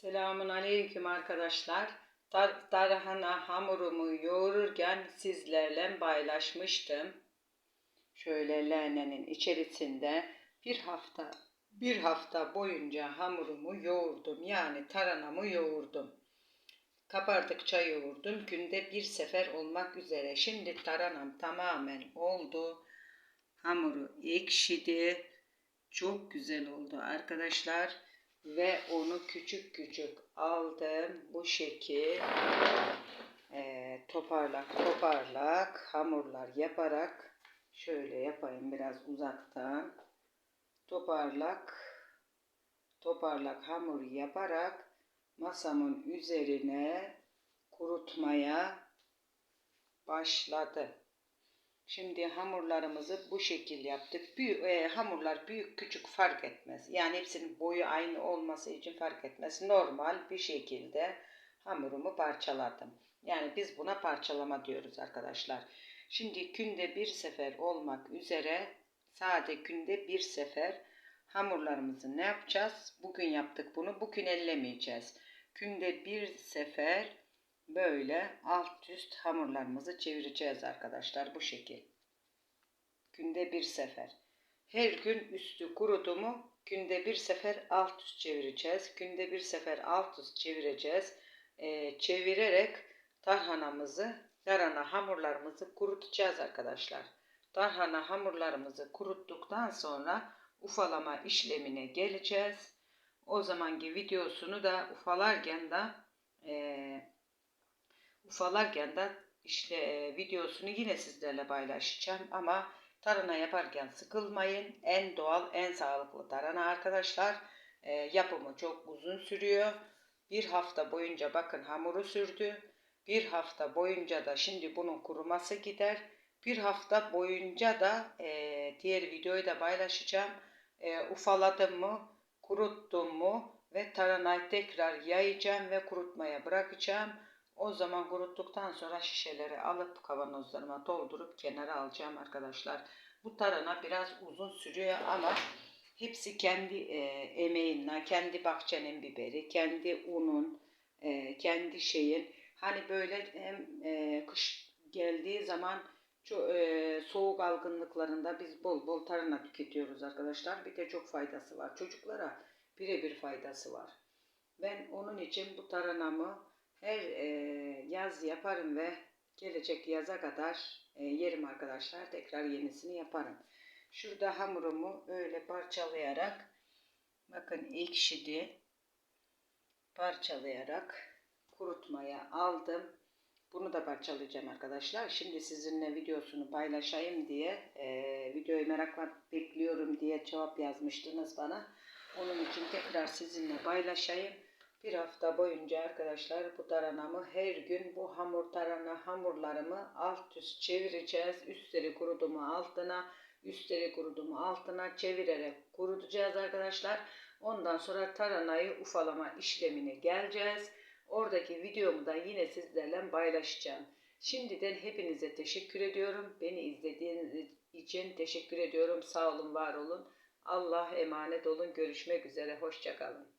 Selamun aleyküm arkadaşlar. Tar tarhana hamurumu yoğururken sizlerle paylaşmıştım. Şöyle leğenin içerisinde bir hafta bir hafta boyunca hamurumu yoğurdum. Yani taranamı yoğurdum. Kabardıkça yoğurdum. Günde bir sefer olmak üzere. Şimdi taranam tamamen oldu. Hamuru ekşidi. Çok güzel oldu arkadaşlar ve onu küçük küçük aldım bu şekil e, toparlak toparlak hamurlar yaparak şöyle yapayım biraz uzaktan toparlak toparlak hamur yaparak masamın üzerine kurutmaya başladı. Şimdi hamurlarımızı bu şekil yaptık. Büyük, e, hamurlar büyük küçük fark etmez. Yani hepsinin boyu aynı olması için fark etmez. Normal bir şekilde hamurumu parçaladım. Yani biz buna parçalama diyoruz arkadaşlar. Şimdi günde bir sefer olmak üzere sade günde bir sefer hamurlarımızı ne yapacağız? Bugün yaptık bunu. Bugün ellemeyeceğiz. Günde bir sefer böyle alt üst hamurlarımızı çevireceğiz arkadaşlar bu şekil. Günde bir sefer. Her gün üstü kurudu mu günde bir sefer alt üst çevireceğiz. Günde bir sefer alt üst çevireceğiz. Ee, çevirerek tarhanamızı, tarhana hamurlarımızı kurutacağız arkadaşlar. Tarhana hamurlarımızı kuruttuktan sonra ufalama işlemine geleceğiz. O zamanki videosunu da ufalarken de e, ufalarken de işte e, videosunu yine sizlerle paylaşacağım ama tarhana yaparken sıkılmayın. En doğal, en sağlıklı tarhana arkadaşlar. E, yapımı çok uzun sürüyor. Bir hafta boyunca bakın hamuru sürdü. Bir hafta boyunca da şimdi bunun kuruması gider. Bir hafta boyunca da e, diğer videoyu da paylaşacağım. E, ufaladım mı, kuruttum mu ve taranayı tekrar yayacağım ve kurutmaya bırakacağım. O zaman kuruttuktan sonra şişeleri alıp kavanozlarıma doldurup kenara alacağım arkadaşlar. Bu tarhana biraz uzun sürüyor ama hepsi kendi e, emeğinle, kendi bahçenin biberi, kendi unun, e, kendi şeyin. Hani böyle hem e, kış geldiği zaman çok, e, soğuk algınlıklarında biz bol bol tarhana tüketiyoruz arkadaşlar. Bir de çok faydası var. Çocuklara birebir faydası var. Ben onun için bu taranamı her e, yaz yaparım ve gelecek yaza kadar e, yerim arkadaşlar. Tekrar yenisini yaparım. Şurada hamurumu öyle parçalayarak bakın ekşidi parçalayarak kurutmaya aldım. Bunu da parçalayacağım arkadaşlar. Şimdi sizinle videosunu paylaşayım diye e, videoyu merakla bekliyorum diye cevap yazmıştınız bana. Onun için tekrar sizinle paylaşayım. Bir hafta boyunca arkadaşlar bu taranamı her gün bu hamur tarana hamurlarımı alt üst çevireceğiz. Üstleri kurudumu altına, üstleri kurudumu altına çevirerek kurutacağız arkadaşlar. Ondan sonra taranayı ufalama işlemine geleceğiz. Oradaki videomu da yine sizlerle paylaşacağım. Şimdiden hepinize teşekkür ediyorum. Beni izlediğiniz için teşekkür ediyorum. Sağ olun, var olun. Allah emanet olun. Görüşmek üzere. Hoşçakalın.